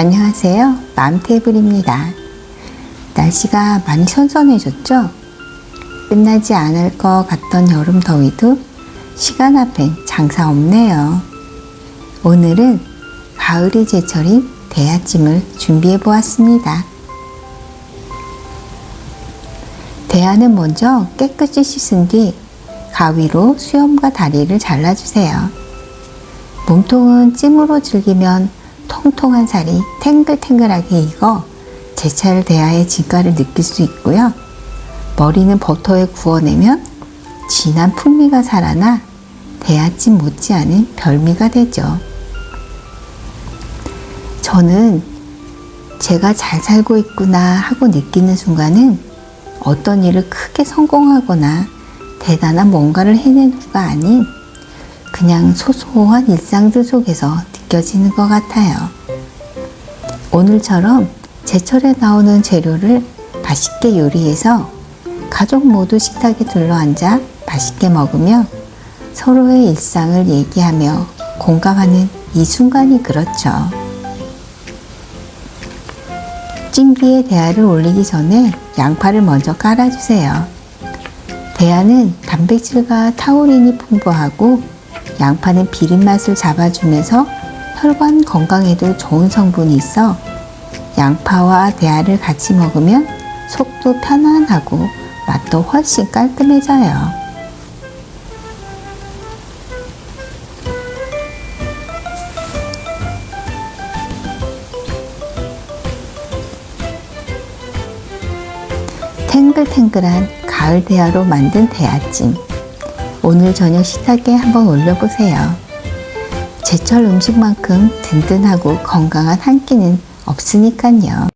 안녕하세요. 맘테이블입니다. 날씨가 많이 선선해졌죠? 끝나지 않을 것 같던 여름 더위도 시간 앞엔 장사 없네요. 오늘은 가을이 제철인 대야찜을 준비해 보았습니다. 대야는 먼저 깨끗이 씻은 뒤 가위로 수염과 다리를 잘라주세요. 몸통은 찜으로 즐기면 통통한 살이 탱글탱글하게 익어 제철 대하의 진가를 느낄 수 있고요. 머리는 버터에 구워내면 진한 풍미가 살아나 대하찜 못지않은 별미가 되죠. 저는 제가 잘 살고 있구나 하고 느끼는 순간은 어떤 일을 크게 성공하거나 대단한 뭔가를 해낸 후가 아닌 그냥 소소한 일상들 속에서 느껴지는 것 같아요. 오늘처럼 제철에 나오는 재료를 맛있게 요리해서 가족 모두 식탁에 둘러앉아 맛있게 먹으며 서로의 일상을 얘기하며 공감하는 이 순간이 그렇죠. 찜기에 대하를 올리기 전에 양파를 먼저 깔아주세요. 대하는 단백질과 타우린이 풍부하고 양파는 비린 맛을 잡아주면서 혈관 건강에도 좋은 성분이 있어 양파와 대하를 같이 먹으면 속도 편안하고 맛도 훨씬 깔끔해져요. 탱글탱글한 가을 대하로 만든 대하찜. 오늘 저녁 식탁에 한번 올려보세요. 제철 음식만큼 든든하고 건강한 한 끼는 없으니까요.